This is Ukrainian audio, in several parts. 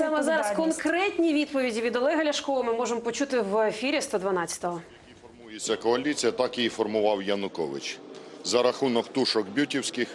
саме зараз конкретні відповіді від Олега Ляшкова ми можемо почути в ефірі 112-го. Формується коаліція, так і формував Янукович. За рахунок тушок бютівських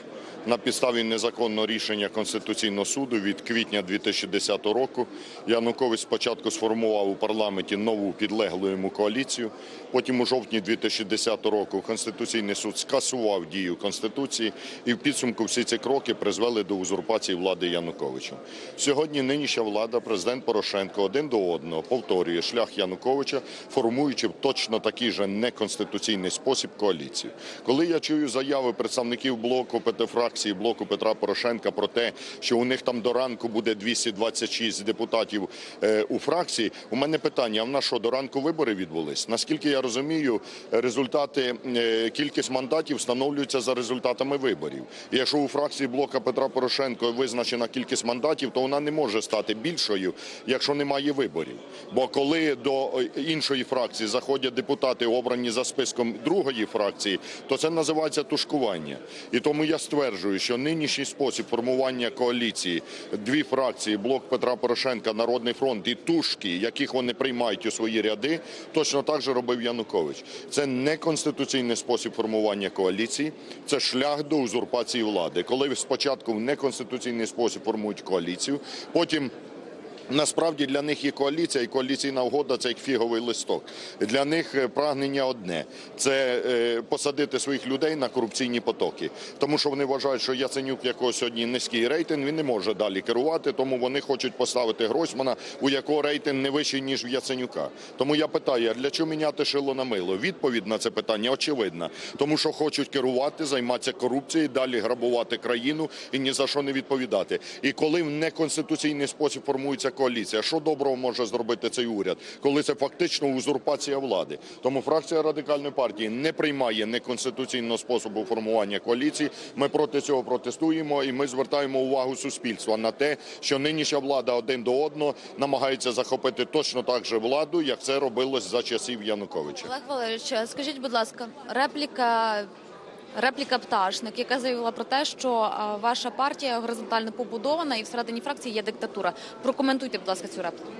на підставі незаконного рішення Конституційного суду від квітня 2010 року Янукович спочатку сформував у парламенті нову підлеглу йому коаліцію. Потім у жовтні 2010 року Конституційний суд скасував дію Конституції, і в підсумку всі ці кроки призвели до узурпації влади Януковича. Сьогодні нинішня влада, президент Порошенко, один до одного повторює шлях Януковича, формуючи в точно такий же неконституційний спосіб коаліцію. Коли я чую заяви представників блоку ПТ фракції блоку Петра Порошенка про те, що у них там до ранку буде 226 депутатів е, у фракції, у мене питання: а в нас що до ранку вибори відбулись? Наскільки я розумію, результати е, кількість мандатів встановлюються за результатами виборів. Якщо у фракції блока Петра Порошенко визначена кількість мандатів, то вона не може стати більшою, якщо немає виборів. Бо коли до е, іншої фракції заходять депутати, обрані за списком другої фракції, то це називається тушкування. І тому я стверджую, що нинішній спосіб формування коаліції дві фракції блок Петра Порошенка, Народний фронт і тушки, яких вони приймають у свої ряди, точно так же робив Янукович. Це не конституційний спосіб формування коаліції, це шлях до узурпації влади. Коли спочатку в неконституційний спосіб формують коаліцію, потім Насправді для них є коаліція, і коаліційна угода це як фіговий листок. Для них е, прагнення одне це е, посадити своїх людей на корупційні потоки, тому що вони вважають, що Яценюк, якого сьогодні низький рейтинг, він не може далі керувати, тому вони хочуть поставити Гройсмана, у якого рейтинг не вищий ніж в Яценюка. Тому я питаю, а для чого міняти шило на мило? Відповідь на це питання очевидна, тому що хочуть керувати, займатися корупцією, далі грабувати країну і ні за що не відповідати. І коли в неконституційний спосіб формується коаліція, що доброго може зробити цей уряд, коли це фактично узурпація влади? Тому фракція радикальної партії не приймає неконституційного способу формування коаліції. Ми проти цього протестуємо, і ми звертаємо увагу суспільства на те, що нинішня влада один до одного намагається захопити точно так же владу, як це робилось за часів Януковича. Олег Валерійович, скажіть, будь ласка, репліка. Репліка пташник, яка заявила про те, що ваша партія горизонтально побудована і всередині фракції є диктатура. Прокоментуйте, будь ласка, цю репліку.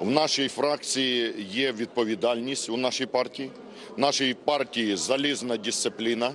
В нашій фракції є відповідальність у нашій партії. В нашій партії залізна дисципліна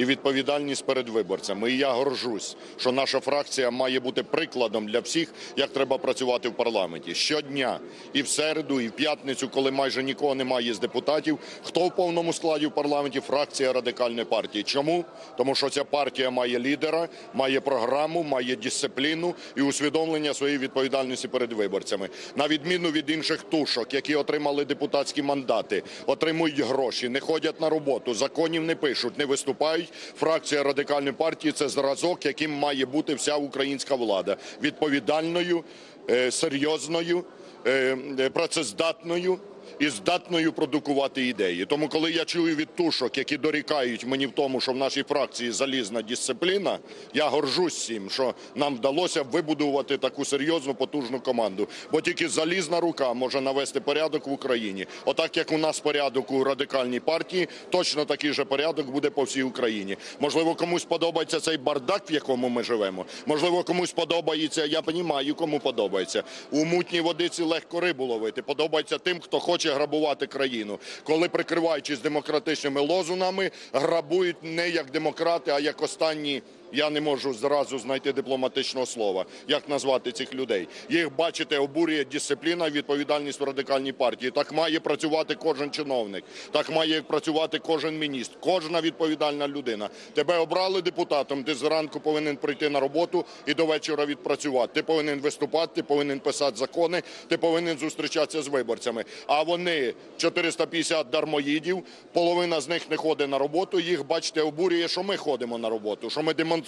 і відповідальність перед виборцями. І я горжусь, що наша фракція має бути прикладом для всіх, як треба працювати в парламенті. Щодня і в середу, і в п'ятницю, коли майже нікого немає з депутатів, хто в повному складі в парламенті фракція радикальної партії. Чому? Тому що ця партія має лідера, має програму, має дисципліну і усвідомлення своєї відповідальності перед виборцями. На відміну від інших тушок, які отримали депутатські мандати, отримують гроші, не ходять на роботу, законів не пишуть, не виступають. Фракція радикальної партії це зразок, яким має бути вся українська влада відповідальною, е, серйозною, е, е, працездатною. І здатною продукувати ідеї. Тому, коли я чую від тушок, які дорікають мені в тому, що в нашій фракції залізна дисципліна, я горжусь цим, що нам вдалося вибудувати таку серйозну потужну команду. Бо тільки залізна рука може навести порядок в Україні. Отак як у нас порядок у радикальній партії, точно такий же порядок буде по всій Україні. Можливо, комусь подобається цей бардак, в якому ми живемо. Можливо, комусь подобається. Я розумію, кому подобається. У мутній водиці легко рибу ловити. Подобається тим, хто хоче грабувати країну. Коли прикриваючись демократичними лозунами, грабують не як демократи, а як останні. Я не можу зразу знайти дипломатичного слова, як назвати цих людей. Їх бачите, обурює дисципліна відповідальність в радикальній партії. Так має працювати кожен чиновник, так має працювати кожен міністр, кожна відповідальна людина. Тебе обрали депутатом. Ти зранку повинен прийти на роботу і до вечора відпрацювати. Ти повинен виступати, ти повинен писати закони, ти повинен зустрічатися з виборцями. А вони 450 дармоїдів, половина з них не ходить на роботу. Їх бачите, обурює, що ми ходимо на роботу, що ми демонструємо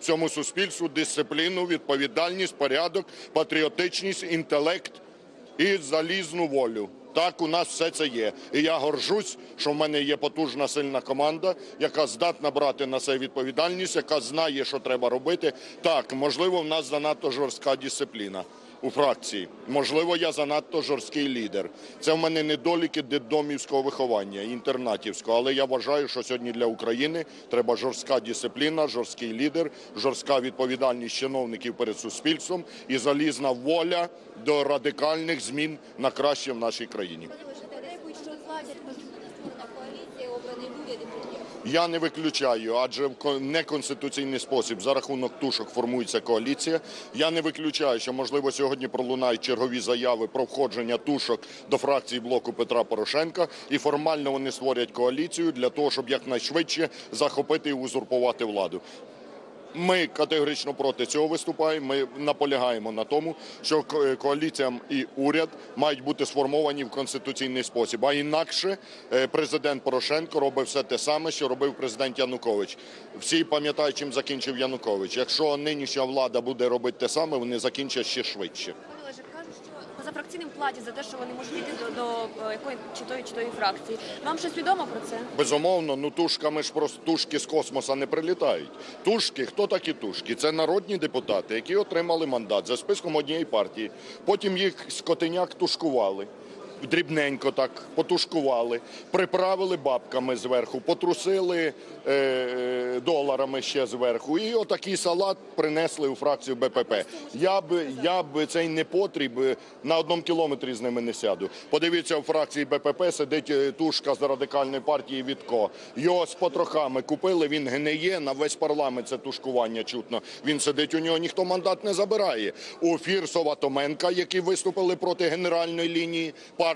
цьому суспільству дисципліну, відповідальність, порядок, патріотичність, інтелект і залізну волю. Так, у нас все це є. І я горжусь, що в мене є потужна сильна команда, яка здатна брати на це відповідальність, яка знає, що треба робити. Так, можливо, в нас занадто жорстка дисципліна. У фракції. Можливо, я занадто жорсткий лідер. Це в мене недоліки дитдомівського виховання, інтернатівського. Але я вважаю, що сьогодні для України треба жорстка дисципліна, жорсткий лідер, жорстка відповідальність чиновників перед суспільством і залізна воля до радикальних змін на краще в нашій країні. Коаліція, обраний уряд і. Я не виключаю, адже в ко- неконституційний спосіб за рахунок тушок формується коаліція. Я не виключаю, що можливо сьогодні пролунають чергові заяви про входження тушок до фракції блоку Петра Порошенка, і формально вони створять коаліцію для того, щоб якнайшвидше захопити і узурпувати владу. Ми категорично проти цього виступаємо. Ми наполягаємо на тому, що ко- коаліція і уряд мають бути сформовані в конституційний спосіб. А інакше е, президент Порошенко робить все те саме, що робив президент Янукович. Всі пам'ятають, чим закінчив Янукович. Якщо нинішня влада буде робити те саме, вони закінчать ще швидше. Пане платі за те, що вони можуть йти до, до е, якої чи тої, чи тої фракції. Вам щось відомо про це? Безумовно, ну тушками ж просто тушки з космоса не прилітають. Тушки, хто такі тушки? Це народні депутати, які отримали мандат за списком однієї партії. Потім їх скотиняк тушкували. Дрібненько так потушкували, приправили бабками зверху, потрусили е, доларами ще зверху. І отакий салат принесли у фракцію БПП. Я б, я б цей непотріб е, на одному кілометрі з ними не сяду. Подивіться, у фракції БПП сидить е, тушка з радикальної партії Вітко. Його з потрохами купили, він гниє, на весь парламент це тушкування чутно. Він сидить, у нього ніхто мандат не забирає. У Фірсова Томенка, які виступили проти генеральної лінії партії,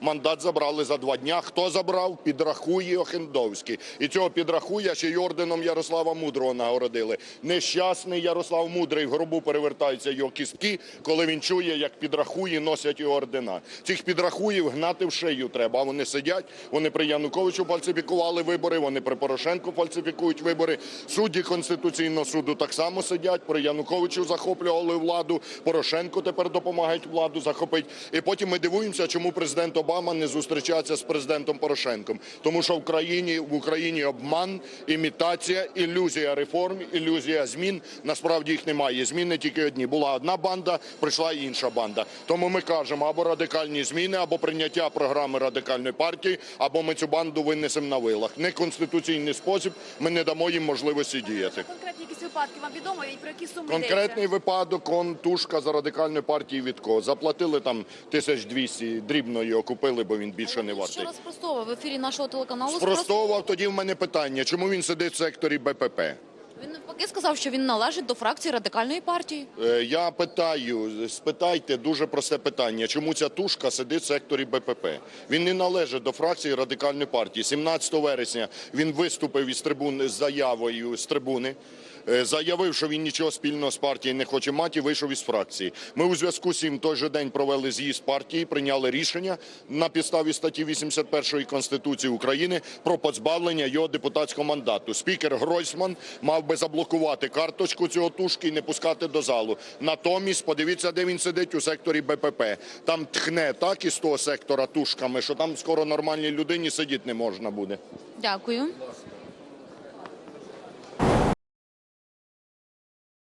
мандат забрали за два дня. Хто забрав? Підрахує Охендовський. І цього підрахує, ще й орденом Ярослава Мудрого нагородили. Нещасний Ярослав Мудрий в гробу перевертаються його кістки, коли він чує, як підрахує, носять його ордена. Цих підрахуїв гнати в шию треба. А вони сидять, вони при Януковичу фальсифікували вибори, вони при Порошенку фальсифікують вибори. Судді Конституційного суду так само сидять, при Януковичу захоплювали владу, Порошенко тепер допомагають владу захопити. І потім ми дивуємося, чому президент Обама не зустрічається з президентом Порошенком. Тому що в країні в Україні обман, імітація, ілюзія реформ, ілюзія змін. Насправді їх немає. Зміни тільки одні. Була одна банда, прийшла інша банда. Тому ми кажемо або радикальні зміни, або прийняття програми радикальної партії, або ми цю банду винесемо на вилах. Неконституційний спосіб ми не дамо їм можливості діяти. Якісь випадки вам відомо і про які суми Конкретний йдеться? випадок, он тушка за радикальної партії Вітко. Заплатили там 1200, дрібно його купили, бо він більше не вартий. раз спростовував в ефірі нашого телеканалу. Спростовував тоді в мене питання, чому він сидить в секторі БПП. Він навпаки сказав, що він належить до фракції радикальної партії. Е, Я питаю, спитайте дуже просте питання, чому ця тушка сидить в секторі БПП? Він не належить до фракції радикальної партії. 17 вересня він виступив із трибуни з заявою з трибуни. Е, Заявив, що він нічого спільного з партією не хоче мати, вийшов із фракції. Ми у зв'язку з цим той же день провели з'їзд партії, прийняли рішення на підставі статті 81 Конституції України про позбавлення його депутатського мандату. Спікер Гройсман мав би заблокувати карточку цього тушки і не пускати до залу. Натомість, подивіться, де він сидить у секторі БПП. Там тхне так із того сектора тушками, що там скоро нормальній людині сидіти не можна буде. Дякую.